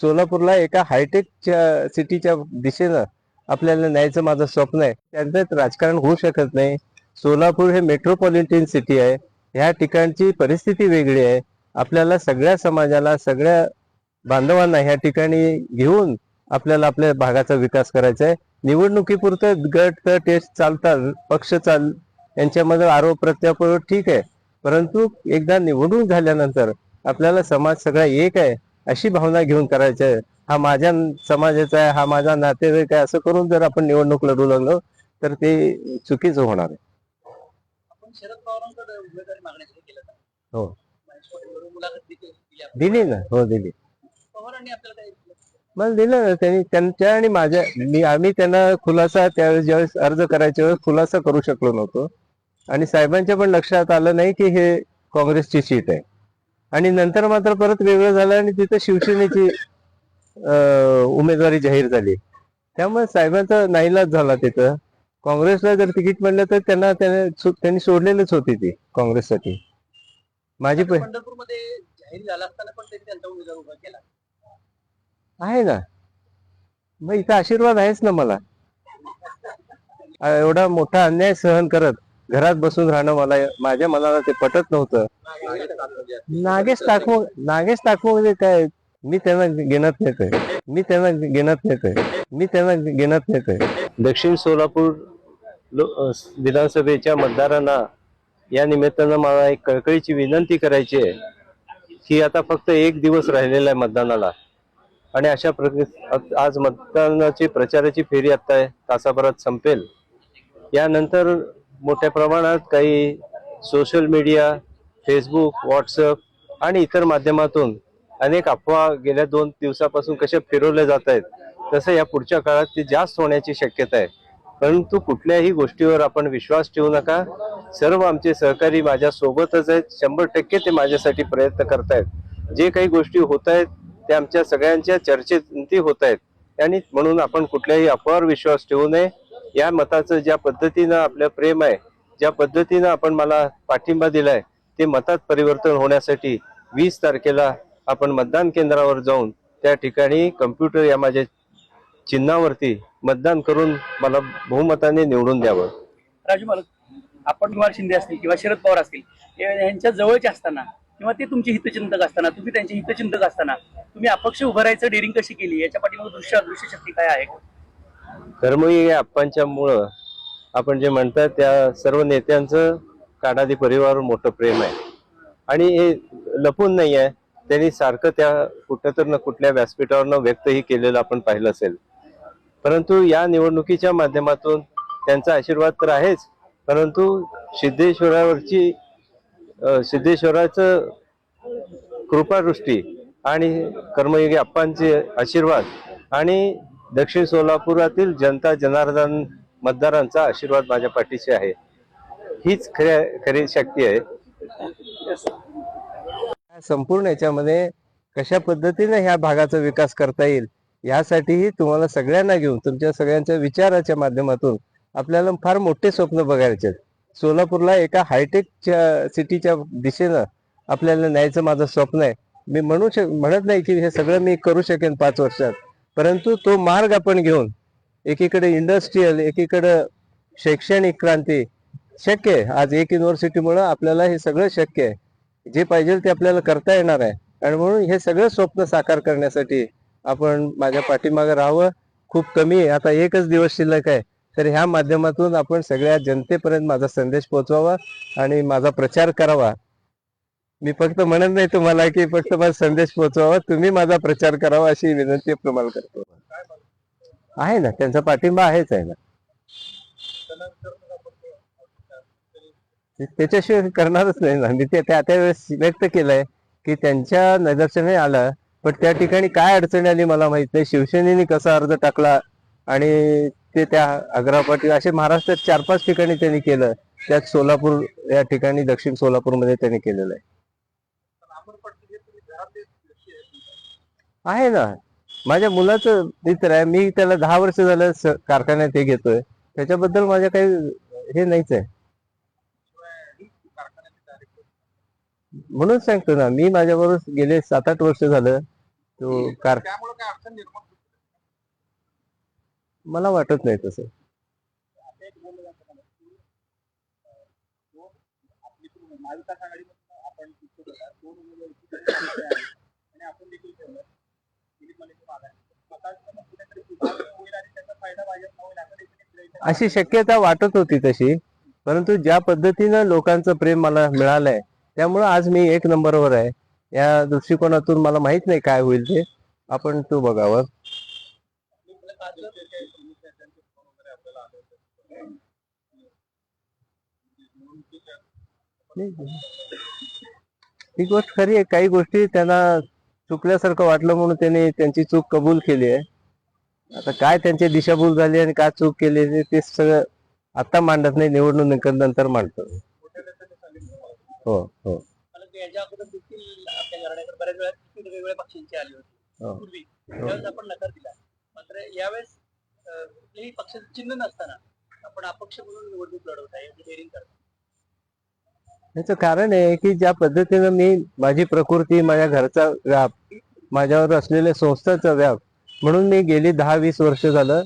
सोलापूरला एका हायटेकच्या सिटीच्या दिशेनं आपल्याला न्यायचं माझं स्वप्न आहे. त्यांचं राजकारण होऊ शकत नाही. सोलापूर हे मेट्रोपॉलिटन सिटी आहे. ह्या ठिकाणची परिस्थिती वेगळी आहे. आपल्याला सगळ्या समाजाला सगळ्या बांधवांना ह्या ठिकाणी घेऊन आपल्याला आपल्या भागाचा विकास करायचा आहे. निवडणुकीपुरतं गट टेस्ट चालतात पक्ष चाल यांच्यामध्ये आरोप प्रत्यारोप ठीक आहे. परंतु एकदा निवडून झाल्यानंतर आपल्याला समाज सगळा एक आहे. अशी भावना घेऊन करायचं आहे हा माझ्या समाजाचा आहे हा माझा नातेवाईक आहे असं करून जर आपण निवडणूक लढू लागलो तर ते चुकीचं होणार आहे? हो. दिली ना हो दिलं? मला दिलं ना त्यांनी त्यांच्या आणि माझ्या मी आम्ही त्यांना खुलासा त्यावेळेस ज्यावेळेस अर्ज करायच्या वेळेस खुलासा करू शकलो नव्हतो आणि साहेबांच्या पण लक्षात आलं नाही की हे काँग्रेसची सीट आहे आणि नंतर मात्र परत वेगळं झालं आणि तिथं शिवसेनेची अं, उमेदवारी जाहीर झाली. त्यामुळे साहेबांचा नाईलाज झाला तिथं. काँग्रेसला जर तिकीट म्हणलं तर त्यांना त्याने सोडलेलंच होती ती काँग्रेससाठी. माझी पण पंढरपूरमध्ये जाहीर झाला असताना पण त्यांनी त्यांचा उमेदवार उभा केला. आहे ना. मग इथं आशीर्वाद आहेच ना मला. एवढा मोठा अन्याय सहन करत. घरात बसून राहणं मला माझ्या मनाला ते पटत नव्हतं. नागेश टाकमो नागेश टाकमोमध्ये काय? मी त्यांना घेण्यात नेतोय मी त्यांना घेण्यात नेतोय मी त्यांना घेण्यात नेतोय दक्षिण सोलापूर लो- अ, विधानसभेच्या मतदारांना या निमित्तानं मला एक कळकळीची विनंती करायची आहे की आता फक्त एक दिवस राहिलेला आहे मतदानाला. आणि अशा प्रकारे आज मतदानाची प्रचाराची फेरी आता तासाभरात संपेल. यानंतर मोठ्या प्रमाणात काही सोशल मीडिया फेसबुक व्हॉट्सअप आणि इतर माध्यमातून अनेक अफवा गेल्या दोन दिवसापासून कशा फिरवल्या जात आहेत तसं या पुढच्या काळात ती जास्त होण्याची शक्यता आहे. परंतु कुठल्याही गोष्टीवर आपण विश्वास ठेवू नका. सर्व आमचे सहकारी माझ्या सोबतच आहेत. शंभर टक्के ते माझ्यासाठी प्रयत्न करतायत जे काही गोष्टी होत आहेत ते आमच्या सगळ्यांच्या चर्चेती होत आहेत. आणि म्हणून आपण कुठल्याही अफवावर विश्वास ठेवू नये. या मताचं ज्या पद्धतीनं आपलं प्रेम आहे ज्या पद्धतीनं आपण मला पाठिंबा दिलाय ते मतात परिवर्तन होण्यासाठी वीस तारखेला आपण मतदान केंद्रावर जाऊन त्या ठिकाणी कम्प्युटर या माझ्या चिन्हावरती मतदान करून मला बहुमताने निवडून द्यावं. राजू मालक आपण कुमार शिंदे असतील किंवा शरद पवार असतील यांच्या जवळचे असताना किंवा ते तुमचे हितचिंतक असताना तुम्ही त्यांचे हितचिंतक असताना तुम्ही अपक्ष उभं राहायचं डेअरिंग कशी केली? याच्या पाठीमागे दृश्य दृश्य शक्ती काय आहे? कर्मयोगी आप्पांच्या मुळं आपण जे म्हणतात त्या सर्व नेत्यांचं कानादी परिवारावर मोठं प्रेम आहे. आणि हे लपून नाही आहे त्यांनी सारखं त्या कुठं तर न कुठल्या व्यासपीठावर व्यक्तही केलेलं आपण पाहिलं असेल. परंतु या निवडणुकीच्या माध्यमातून त्यांचा आशीर्वाद तर आहेच परंतु सिद्धेश्वरावरची सिद्धेश्वराचं कृपादृष्टी आणि कर्मयोगी आप्पांचे आशीर्वाद आणि दक्षिण सोलापुरातील जनता जनार्दन मतदारांचा आशीर्वाद माझ्या पाठीशी आहे. हीच खऱ्या खरी शक्ती आहे. संपूर्ण याच्यामध्ये कशा पद्धतीने ह्या भागाचा विकास करता येईल यासाठीही तुम्हाला सगळ्यांना घेऊन तुमच्या सगळ्यांच्या विचाराच्या माध्यमातून आपल्याला फार मोठे स्वप्न बघायचे आहेत. सोलापूरला एका हायटेकच्या सिटीच्या दिशेनं आपल्याला न्यायचं माझं स्वप्न आहे. मी म्हणू शक म्हणत नाही की हे सगळं मी करू शकेन पाच वर्षात. परंतु तो मार्ग आपण घेऊन एकीकडे इंडस्ट्रीयल एकीकडे शैक्षणिक क्रांती शक्य आहे. आज एक युनिव्हर्सिटीमुळं आपल्याला हे सगळं शक्य आहे. जे पाहिजे ते आपल्याला करता येणार आहे. आणि म्हणून हे सगळं स्वप्न साकार करण्यासाठी आपण माझ्या पाठीमागे राहावं. खूप कमी आहे. आता एकच दिवस शिल्लक आहे. तर ह्या माध्यमातून आपण सगळ्या जनतेपर्यंत माझा संदेश पोहोचवावा आणि माझा प्रचार करावा. मी फक्त म्हणत नाही तुम्हाला की फक्त माझा संदेश पोहोचवावा. तुम्ही माझा प्रचार करावा अशी विनंती तुम्हाला करतो. आहे ना त्यांचा पाठिंबा आहेच आहे ना. त्याच्याशिवाय करणारच नाही ना. मी ते त्या त्यावेळेस व्यक्त केलंय की त्यांच्या निदर्शने आलं पण त्या ठिकाणी काय अडचणी आली मला माहीत नाही. शिवसेनेने कसा अर्ज टाकला आणि ते त्या अग्रापाटी असे महाराष्ट्रात चार पाच ठिकाणी त्यांनी केलं. त्यात सोलापूर या ठिकाणी दक्षिण सोलापूरमध्ये त्यांनी केलेलं आहे. आहे ना. माझ्या मुलाचं मित्र आहे. मी त्याला दहा वर्ष झालं कारखान्यात हे घेतोय. त्याच्याबद्दल माझ्या काही हे नाहीच आहे. म्हणून सांगतो ना मी माझ्याबरोबर गेले सात आठ वर्ष झालं. तो कार मला वाटत नाही तसं. आपण अशी शक्यता वाटत होती तशी परंतु ज्या पद्धतीनं लोकांचं प्रेम मला मिळालंय त्यामुळं आज मी एक नंबरवर आहे. या दृष्टिकोनातून मला माहीत नाही काय होईल ते. आपण तो बघावं. ही गोष्ट खरी आहे काही गोष्टी त्यांना चुकल्यासारखं वाटलं म्हणून त्यांनी त्यांची चूक कबूल केली आहे. आता काय त्यांची दिशाभूल झाली आणि काय चूक केली ते- सगळं आता मांडत नाही निवडणुकीनंतर मांडतो. हो हो. हो. यावेळेस अं, कुठल्याही पक्षाचं चिन्ह नसताना आपण अपक्ष म्हणून निवडणूक लढवत आहे. याचं कारण आहे की ज्या पद्धतीनं मी माझी प्रकृती माझ्या घरचा व्याप माझ्यावर असलेल्या संस्थाचा व्याप म्हणून मी गेली दहा वीस वर्ष झालं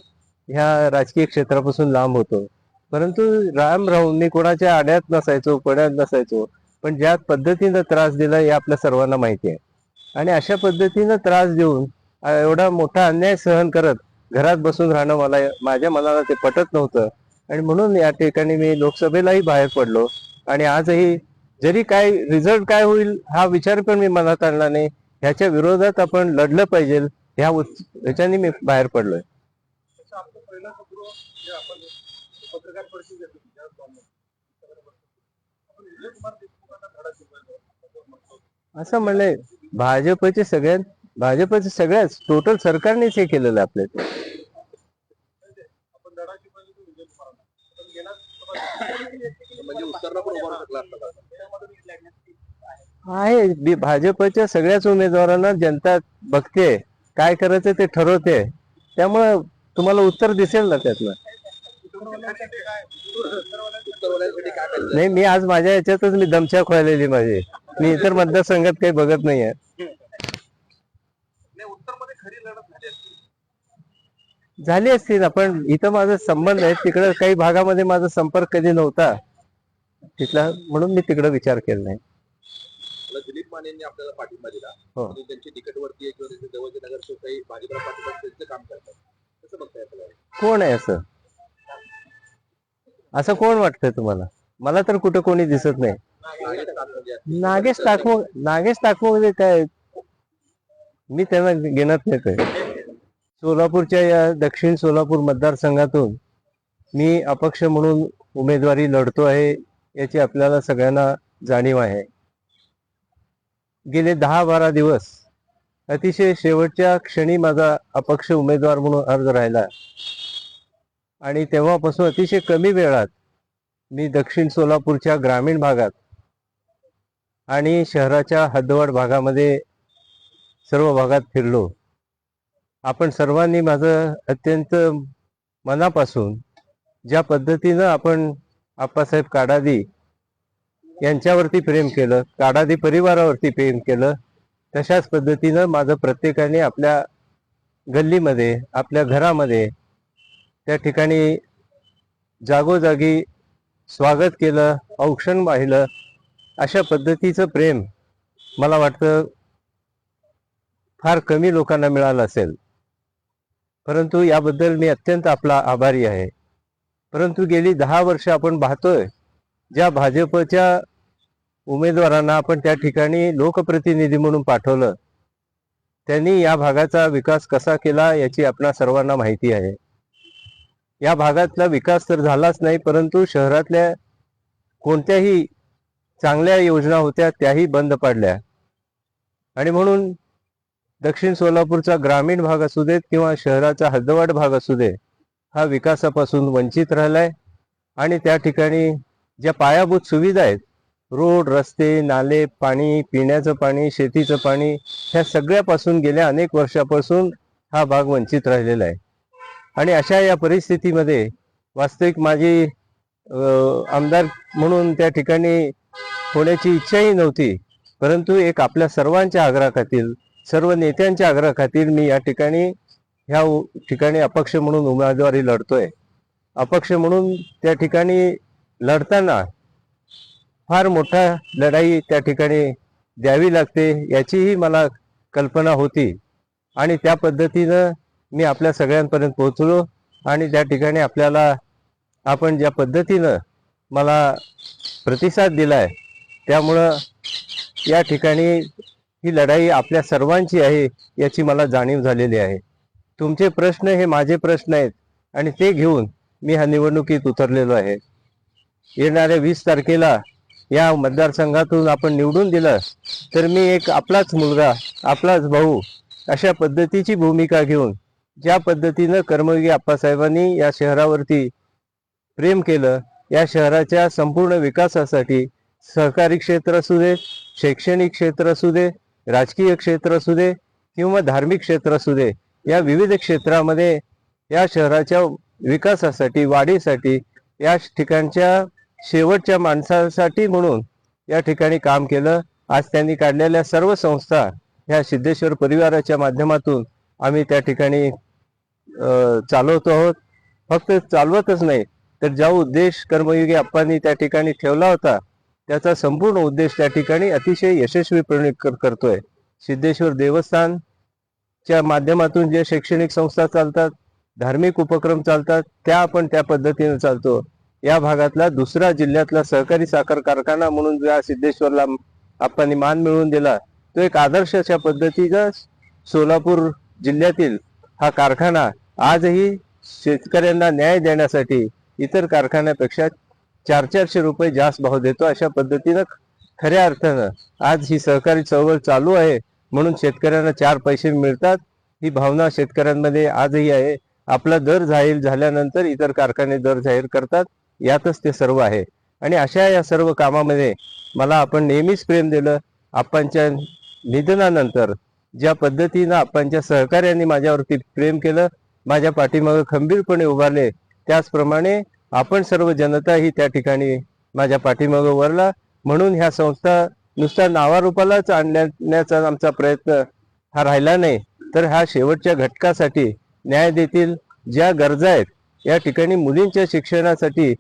ह्या राजकीय क्षेत्रापासून लांब होतो. परंतु राम राहून मी कोणाच्या आड्यात नसायचो पड्यात नसायचो पण ज्या पद्धतीनं त्रास दिला हे आपल्या सर्वांना माहिती आहे. आणि अशा पद्धतीनं त्रास देऊन एवढा मोठा अन्याय सहन करत घरात बसून राहणं मला माझ्या मनाला ते पटत नव्हतं. आणि म्हणून या ठिकाणी मी लोकसभेलाही बाहेर पडलो. आणि आजही जरी काय रिझल्ट काय होईल हा विचार पण मी मनात आणला नाही ह्याच्या विरोधात आपण लढलं पाहिजे ह्या ह्याच्याने मी बाहेर पडलोय. असं म्हणलंय भाजपचे सगळ्यात भाजपचे सगळ्याच टोटल सरकारनेच हे केलेलं आपल्या इथे. आपण धडा शिकवायचो तो विजय कुमारांना पण गेला म्हणजे उत्तरला पण उभा शकला असता त्यामधून एक लढण्याची आहे भाजपच्या सगळ्याच उमेदवारांना जनता बघते काय करायचं ते ठरवते. त्यामुळं तुम्हाला उत्तर दिसेल ना त्यातलं? नाही मी आज माझ्या याच्यातच मी दमछाक व्हायलेली माझी. मी इतर मतदारसंघात काही बघत नाहीये. झाली असतील आपण इथं माझा संबंध आहे. तिकडं काही भागामध्ये माझा संपर्क कधी नव्हता. तिथला म्हणून मी तिकडं विचार केला नाही. दिलीप मानेंनी आपल्याला पाठिंबा दिला. हो. आणि त्यांची जवळचे नगरसेवक काही भाजपला पाठिंबा त्यांचं काम करतात. कसं बघताय आपल्याला? कोण आहे असं? असं कोण वाटतंय तुम्हाला? मला तर कुठं कोणी दिसत नाही. नागेश आहे. नागेश ताकमो नागेश ताकमोमध्ये काय? मी त्यांना घेण्यात येतोय सोलापूरच्या या दक्षिण सोलापूर मतदारसंघातून मी अपक्ष म्हणून उमेदवारी लढतो आहे. याची आपल्याला सगळ्यांना जाणीव आहे. गेले दहा बारा दिवस अतिशय शेवटच्या क्षणी माझा अपक्ष उमेदवार म्हणून अर्ज राहिला. आणि तेव्हापासून अतिशय कमी वेळात मी दक्षिण सोलापूरच्या ग्रामीण भागात आणि शहराच्या हद्दवाड भागामध्ये सर्व भागात फिरलो. आपण सर्वांनी माझं अत्यंत मनापासून ज्या पद्धतीनं आपण आप्पासाहेब काडादी यांच्यावरती प्रेम केलं काडादी परिवारावरती प्रेम केलं तशाच पद्धतीनं माझं प्रत्येकाने आपल्या गल्लीमध्ये आपल्या घरामध्ये त्या ठिकाणी जागोजागी स्वागत केलं औक्षण वाहिलं अशा पद्धतीचं प्रेम मला वाटतं फार कमी लोकांना मिळालं असेल. परंतु याबद्दल मी अत्यंत आपला आभारी आहे. परंतु गेली दहा वर्ष आपण पाहतोय ज्या भाजपच्या उमेदवारांना आपण त्या ठिकाणी लोकप्रतिनिधी म्हणून पाठवलं त्यांनी या भागाचा विकास कसा केला याची आपणा सर्वांना माहिती आहे. या भागातला विकास तर झालाच नाही परंतु शहरातल्या कोणत्याही चांगल्या योजना होत्या त्याही बंद पडल्या. आणि म्हणून दक्षिण सोलापूरचा ग्रामीण भाग असू देत किंवा शहराचा हद्दवाड भाग असू दे हा विकासापासून वंचित राहिलाय. आणि त्या ठिकाणी ज्या पायाभूत सुविधा आहेत रोड रस्ते नाले पाणी पिण्याचं पाणी शेतीचं पाणी ह्या सगळ्यापासून गेल्या अनेक वर्षापासून हा भाग वंचित राहिलेला आहे. आणि अशा या परिस्थितीमध्ये वास्तविक माझी आमदार म्हणून त्या ठिकाणी होण्याची इच्छाही नव्हती. परंतु एक आपल्या सर्वांच्या आग्रहाखातील सर्व नेत्यांच्या आग्रहाखातीर मी या ठिकाणी ह्या उ- ठिकाणी अपक्ष म्हणून उमेदवारी लढतोय. अपक्ष म्हणून त्या ठिकाणी लढताना फार मोठा लढाई त्या ठिकाणी द्यावी लागते याचीही मला कल्पना होती. आणि त्या पद्धतीनं मी आपल्या सगळ्यांपर्यंत पोहोचलो आणि त्या ठिकाणी आपल्याला आपण ज्या पद्धतीनं मला प्रतिसाद दिलाय त्यामुळं या ठिकाणी ही लढाई आपल्या सर्वांची आहे याची मला जाणीव झालेली आहे. तुमचे प्रश्न हे माझे प्रश्न आहेत आणि ते घेऊन मी ह्या निवडणुकीत उतरलेलो आहे. येणाऱ्या वीस तारखेला या मतदारसंघातून आपण निवडून दिलं तर मी एक आपलाच मुलगा आपलाच भाऊ अशा पद्धतीची भूमिका घेऊन ज्या पद्धतीनं कर्मयोगी आप्पासाहेबांनी या शहरावरती प्रेम केलं या शहराच्या संपूर्ण विकासासाठी सहकारी क्षेत्र असू दे शैक्षणिक क्षेत्र असू दे राजकीय क्षेत्र असू दे किंवा धार्मिक क्षेत्र असू दे या विविध क्षेत्रामध्ये या शहराच्या विकासासाठी वाढीसाठी या ठिकाणच्या शेवटच्या माणसासाठी म्हणून या ठिकाणी काम केलं. आज त्यांनी काढलेल्या सर्व संस्था ह्या सिद्धेश्वर परिवाराच्या माध्यमातून आम्ही त्या ठिकाणी चालवतो आहोत. फक्त चालवतच नाही तर ज्या उद्देश कर्मयोगी अप्पांनी त्या ठिकाणी ठेवला होता त्याचा संपूर्ण उद्देश त्या ठिकाणी अतिशय यशस्वीपणे करतोय. सिद्धेश्वर देवस्थान च्या माध्यमातून जे शैक्षणिक संस्था चालतात धार्मिक उपक्रम चालतात त्या आपण त्या पद्धतीने चालतो. या भागातला दुसरा जिल्ह्यातला सहकारी साखर कारखाना म्हणून ज्या सिद्धेश्वरला आपण मान मिळवून दिला तो एक आदर्श अशा पद्धतीचा सोलापूर जिल्ह्यातील हा कारखाना आजही शेतकऱ्यांना न्याय देण्यासाठी इतर कारखान्यापेक्षा चार चारशे रुपये जास्त भाव देतो अशा पद्धतीनं खऱ्या अर्थानं आज ही सहकारी चळवळ चालू आहे. म्हणून शेतकऱ्यांना चार पैसे मिळतात. ही भावना शेतकऱ्यांमध्ये आजही आहे. आपला दर जाहीर झाल्यानंतर इतर कारखाने दर जाहीर करतात. यातच ते सर्व आहे. आणि अशा या सर्व कामामध्ये मला आपण नेहमीच प्रेम दिलं. आपणच्या निधनानंतर ज्या पद्धतीनं आपणच्या सहकार्यांनी माझ्यावरती प्रेम केलं माझ्या पाठीमागं खंबीरपणे उभारले त्याचप्रमाणे आपण सर्व जनता ही त्या ठिकाणी माझ्या पाठीमागं वरला म्हणून ह्या संस्था नुसता नावारूपालाच आणण्याचा आमचा प्रयत्न हा राहिला नाही. तर ह्या शेवटच्या घटकासाठी न्याय देतील ज्या गरजा आहेत या ठिकाणी मुलींच्या शिक्षणासाठी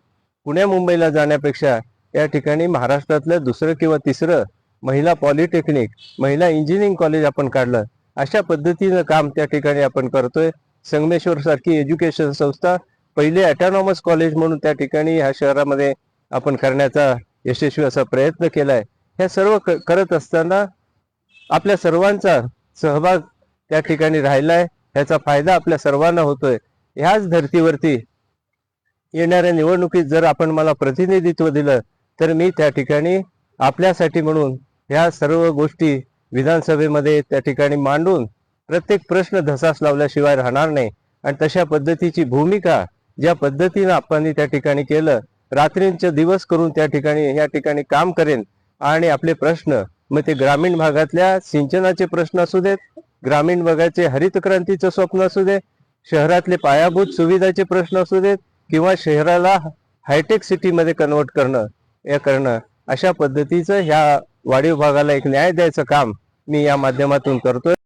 पुण्या मुंबईला जाण्यापेक्षा या ठिकाणी महाराष्ट्रातलं दुसरं किंवा तिसरं महिला पॉलिटेक्निक महिला इंजिनिअरिंग कॉलेज आपण काढलं. अशा पद्धतीनं काम त्या ठिकाणी आपण करतोय. संगमेश्वर सारखी एज्युकेशन संस्था पहिले ऑटोनॉमस कॉलेज म्हणून त्या ठिकाणी ह्या शहरामध्ये आपण करण्याचा यशस्वी असा प्रयत्न केलाय. हे सर्व क- करत असताना आपल्या सर्वांचा सहभाग त्या ठिकाणी राहिलाय. ह्याचा फायदा आपल्या सर्वांना होतोय. ह्याच धर्तीवरती येणाऱ्या निवडणुकीत जर आपण मला प्रतिनिधित्व दिलं तर मी त्या ठिकाणी आपल्यासाठी म्हणून ह्या सर्व गोष्टी विधानसभेमध्ये त्या ठिकाणी मांडून प्रत्येक प्रश्न धसास लावल्याशिवाय राहणार नाही. आणि तशा पद्धतीची भूमिका ज्या पद्धतीनं आपण त्या ठिकाणी केलं रात्रींचे दिवस करून त्या ठिकाणी या ठिकाणी काम करेन आणि आपले प्रश्न मग ते ग्रामीण भागातल्या सिंचनाचे प्रश्न असू देत ग्रामीण भागाचे हरित क्रांतीचं स्वप्न असू दे शहरातले पायाभूत सुविधाचे प्रश्न असू देत किंवा शहराला हायटेक सिटीमध्ये कन्वर्ट करणं हे करणं अशा पद्धतीचं ह्या वाढीव भागाला एक न्याय द्यायचं काम मी या माध्यमातून करतोय.